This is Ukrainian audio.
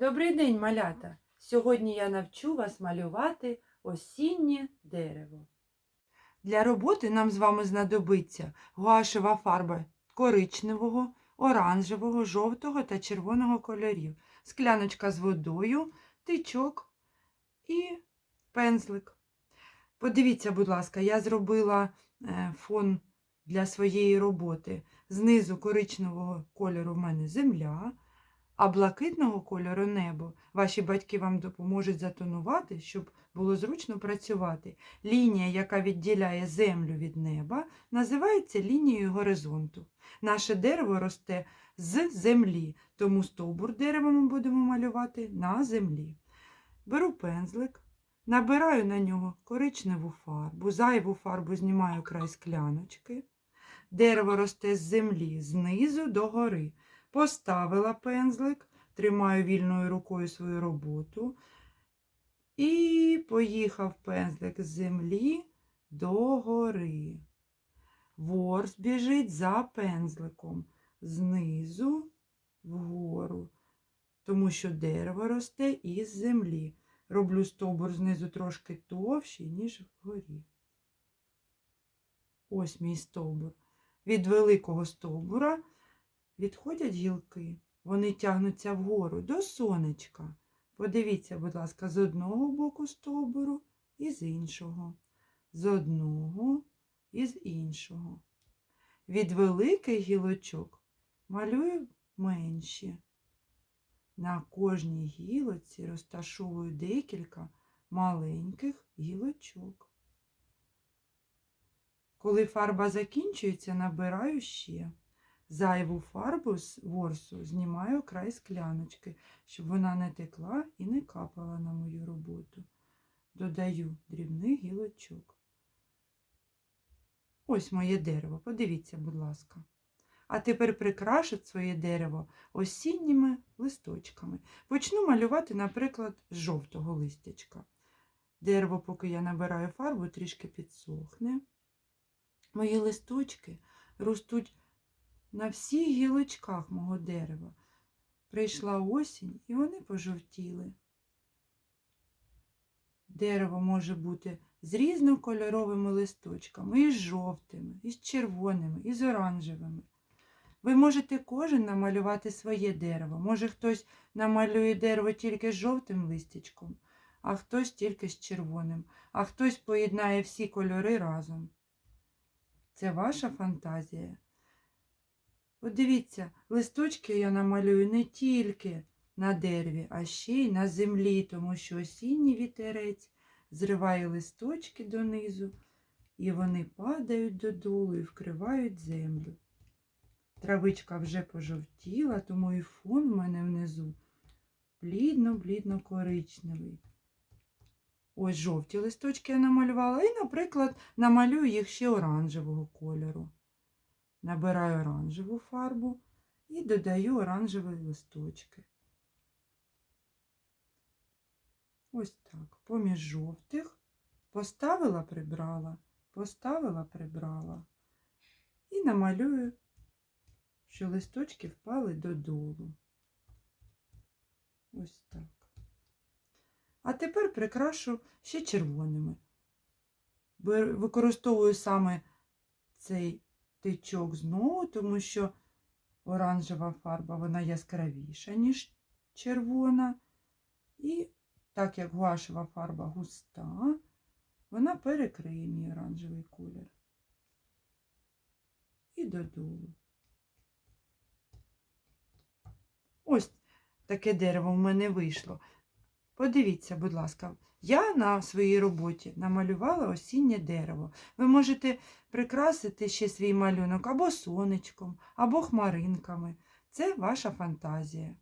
Добрий день, малята! Сьогодні я навчу вас малювати осіннє дерево. Для роботи нам з вами знадобиться гуашева фарба коричневого, оранжевого, жовтого та червоного кольорів, скляночка з водою, тичок і пензлик. Подивіться, будь ласка, я зробила е, фон для своєї роботи. Знизу коричневого кольору в мене земля, а блакитного кольору небо. Ваші батьки вам допоможуть затонувати, щоб було зручно працювати. Лінія, яка відділяє землю від неба, називається лінією горизонту. Наше дерево росте з землі, тому стовбур дерева ми будемо малювати на землі. Беру пензлик, набираю на нього коричневу фарбу, зайву фарбу знімаю край скляночки. Дерево росте з землі знизу до гори. Поставила пензлик, тримаю вільною рукою свою роботу. І поїхав пензлик з землі до гори. Ворс біжить за пензликом знизу вгору, тому що дерево росте із землі. Роблю стовбур знизу трошки товщий, ніж вгорі. Ось мій стовбур. Від великого стовбура відходять гілки. Вони тягнуться вгору до сонечка. Подивіться, будь ласка, з одного боку стовбуру і з іншого. З одного і з іншого. Від великих гілочок малюю менші. На кожній гілоці розташовую декілька маленьких гілочок. Коли фарба закінчується, набираю ще. Зайву фарбу з ворсу знімаю край скляночки, щоб вона не текла і не капала на мою роботу. Додаю дрібних гілочок. Ось моє дерево, подивіться, будь ласка. А тепер прикрашу своє дерево осінніми листочками. Почну малювати, наприклад, з жовтого листячка. Дерево, поки я набираю фарбу, трішки підсохне. Мої листочки ростуть на всіх гілочках мого дерева. Прийшла осінь і вони пожовтіли. Дерево може бути з різнокольоровими листочками, і з жовтими, і з червоними, і з оранжевими. Ви можете кожен намалювати своє дерево. Може хтось намалює дерево тільки з жовтим листячком, а хтось тільки з червоним, а хтось поєднає всі кольори разом. Це ваша фантазія. От дивіться, листочки я намалюю не тільки на дереві, а ще й на землі, тому що осінній вітерець зриває листочки донизу, і вони падають додолу і вкривають землю. Травичка вже пожовтіла, тому і фон в мене внизу блідно-блідно коричневий. Ось жовті листочки я намалювала, і, наприклад, намалюю їх ще оранжевого кольору. Набираю оранжеву фарбу і додаю оранжеві листочки. Ось так, поміж жовтих поставила, прибрала, поставила, прибрала. І намалюю, що листочки впали додолу. Ось так. А тепер прикрашу ще червоними. Використовую саме цей тичок знову, тому що оранжева фарба вона яскравіша, ніж червона. І так як гуашева фарба густа, вона перекриє мій оранжевий колір. І додолу. Ось таке дерево в мене вийшло. Подивіться, будь ласка, я на своїй роботі намалювала осіннє дерево. Ви можете прикрасити ще свій малюнок або сонечком, або хмаринками. Це ваша фантазія.